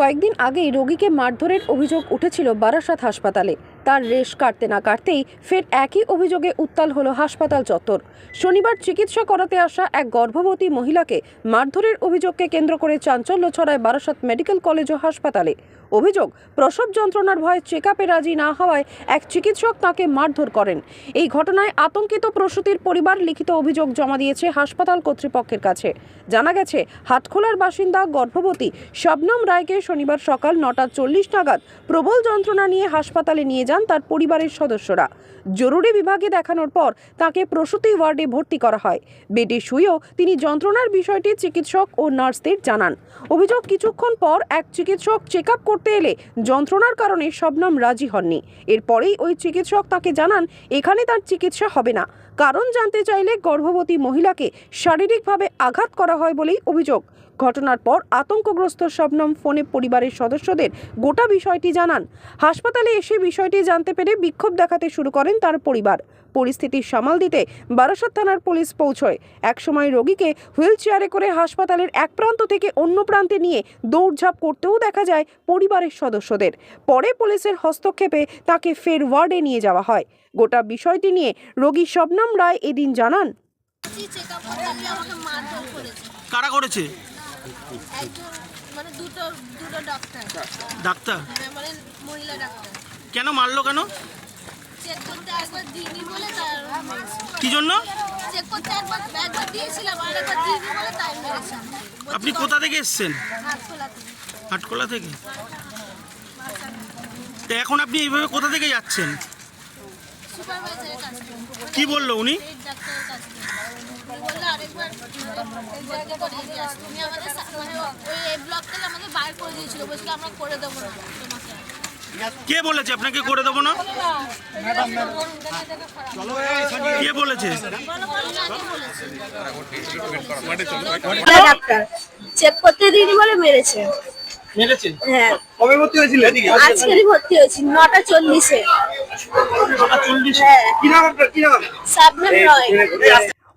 কয়েকদিন আগেই রোগীকে মারধরের অভিযোগ উঠেছিল বারাসাত হাসপাতালে। তার রেশ কাটতে না কাটতেই ফের একই অভিযোগে উত্তাল হলো হাসপাতাল চত্বর। শনিবার চিকিৎসা করাতে আসা এক গর্ভবতী মহিলাকে মারধরের অভিযোগকে কেন্দ্র করে চাঞ্চল্য ছড়ায় বারাসাত মেডিকেল কলেজ ও হাসপাতালে। অভিযোগ, প্রসব যন্ত্রণার ভয়ে চেক রাজি না হওয়ায় এক চিকিৎসক তাকে মারধর করেন। এই ঘটনায় আতঙ্কিত প্রসূতির পরিবার লিখিত অভিযোগ জমা দিয়েছে হাসপাতাল কর্তৃপক্ষের কাছে। জানা গেছে হাটখোলার বাসিন্দা, গর্ভবতী শবনম রায়কে শনিবার সকাল নটা চল্লিশ নাগাদ প্রবল যন্ত্রণা নিয়ে হাসপাতালে নিয়ে যান তার পরিবারের সদস্যরা। জরুরি বিভাগে দেখানোর পর তাকে প্রসূতি ওয়ার্ডে ভর্তি করা হয়। বেডে শুয়েও তিনি যন্ত্রণার বিষয়টি চিকিৎসক ও নার্সদের জানান। অভিযোগ, কিছুক্ষণ পর এক চিকিৎসক চেক করতে এলে যন্ত্রণার কারণে শবনম রাজি হননি। এরপরেই ওই চিকিৎসক তাকে জানান, এখানে তার চিকিৎসা হবে না। কারণ জানতে চাইলে গর্ভবতী মহিলাকে শারীরিকভাবে আঘাত করা হয় বলেই অভিযোগ। ঘটনার পর আতঙ্কগ্রস্ত শবনম ফোনে পরিবারের সদস্যদের গোটা বিষয়টি জানান। হাসপাতালে এসে বিষয়টি জানতে পেরে বিক্ষোভ দেখাতে শুরু করেন তার পরিবার। পরিস্থিতি সামাল দিতে বারাসাত থানার পুলিশ পৌঁছয়। একসময় রোগীকে হুইল চেয়ারে করে হাসপাতালের এক প্রান্ত থেকে অন্য প্রান্তে নিয়ে দৌড়ঝাঁপ করতেও দেখা যায় পরিবারের সদস্যদের। পরে পুলিশের হস্তক্ষেপে তাকে ফের ওয়ার্ডে নিয়ে যাওয়া হয়। গোটা বিষয়টি নিয়ে রোগী শবনম রায় এদিন জানান কারা করেছে? মানে দুটো দুটো ডাক্তার ডাক্তার? মানে মহিলা ডাক্তার। কেন মারলো কেন? চেক করতে একবার দিইনি বলে তার কি জন্য? চেক করতে একবার একবার দিয়েছিলাম আর একবার দিইনি বলে তাই মেরেছে। আপনি কোথা থেকে এসছেন? থেকে। হাটকোলা থেকে? তো এখন আপনি এইভাবে কোথা থেকে যাচ্ছেন? সুপারভাইজারের কি বলল উনি? ডাক্তারের কাছ বলল আরেকবার ভর্তি করে দিয়ে আসতে উনি আমাদের মানে ওই এই ব্লক থেকে আমাদের বাইর করে দিয়েছিল বলছিল আমরা করে দেবো না তোমাকে কে বলেছে? আপনাকে করে দেবো না? কে বলেছে? ডাক্তার। চেক করতে দিইনি বলে মেরেছে। মেরেছে? হ্যাঁ। কবে ভর্তি আজকেরই ভর্তি হয়েছি নটা চল্লিশে। হ্যাঁ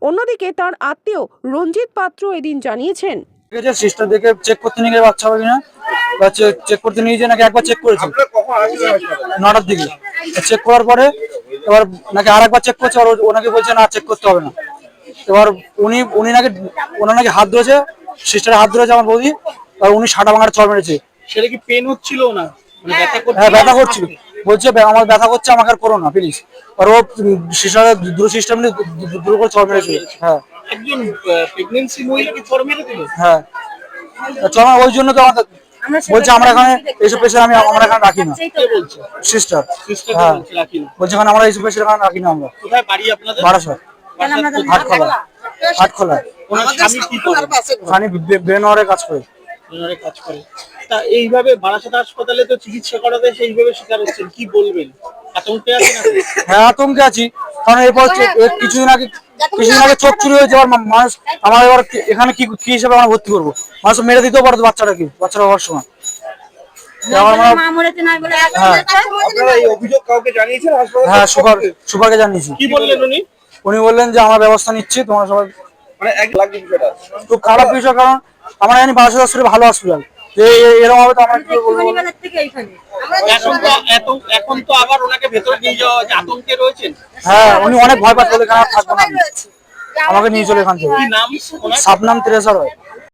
অন্যদিকে তার আত্মীয় রঞ্জিত পাত্র এদিন জানিয়েছেন ঠিক আছে সিস্টার দেখে চেক করতে নিয়ে গেলে বাচ্চা হবে কিনা? বা চেক করতে নিয়ে যে নাকি একবার চেক করেছে? নটার দিকে। চেক করার পরে এবার নাকি আর একবার চেক করছে আর ও- ও বলছে না চেক করতে হবে না। এবার উনি উনি নাকি ওনার নাকি হাত ধরেছে সিস্টারের হাত ধরেছে আমার বৌদি আর উনি সাটা ভাঙার চর মেরেছে। সেটা কি পেন হচ্ছিল না মানে ব্যথা হ্যাঁ ব্যথা করছিল। বলছে আমার ব্যথা করছে আমাকে আর করো না প্লিজ আর ও সিস্টেম নিয়ে দু- দু- দুটো করে মেরেছে হ্যাঁ। একজন প্রেগন্যান্সি মহিলাকে চর মেরে দিল? হ্যাঁ। চল ওই জন্য তো আমাদের বলছে আমরা এখানে এইসব পেশেন্ট আমি আমরা এখানে রাখি না। সিস্টার সিস্টার হ্যাঁ। বলছে রাখি না। বলছে এখানে আমরা এইসব পেশেন্ট এখানে রাখি না আমরা। কোথায়? বাড়ি আপনাদের? বারাসত। হাটখোলা। হাটখোলা। স্বামী কাজ করে। কাজ করে। তা এইভাবে বারাসাত হাসপাতালে তো চিকিৎসা করাতে সেইভাবে শিকার হচ্ছেন কি বলবেন? আতঙ্কে আছেন আপনি? হ্যাঁ আতঙ্কে আছি। কারণ এরপর হচ্ছে- এর কিছুদিন আগে কিছুদিন আগে চোখ চুরি হয়েছে এবার মা- মানুষ আমার এবার কি- এখানে কি কি হিসাবে আমরা ভর্তি করব? মানুষ মেরে দিতেও পারতো বাচ্চাটা কি? বাচ্চাটা হওয়ার সময়। আমরা মা মরেছে না বলে হ্যাঁ। আপনারা এই অভিযোগ কাউকে জানিয়েছেন হাসপাতাল হ্যাঁ সুপার সুপারকে জানিয়েছি। কি বললেন উনি? উনি বললেন যে আমরা ব্যবস্থা নিচ্ছি তোমরা সবাই মানে এক লাগছে বিষয়টা। খুব খারাপ বিষয় কারণ আমরা জানি বারাসাত হসপিটাল ভালো হসপিটাল এখন তো এত- এখন তো আবার ওনাকে ভেতরে নিয়ে যাওয়া আতঙ্কে রয়েছেন? হ্যাঁ উনি অনেক ভয়। আমাকে নিয়ে চলে এখান থেকে। নাম? সাবনাম তেরেসা রয়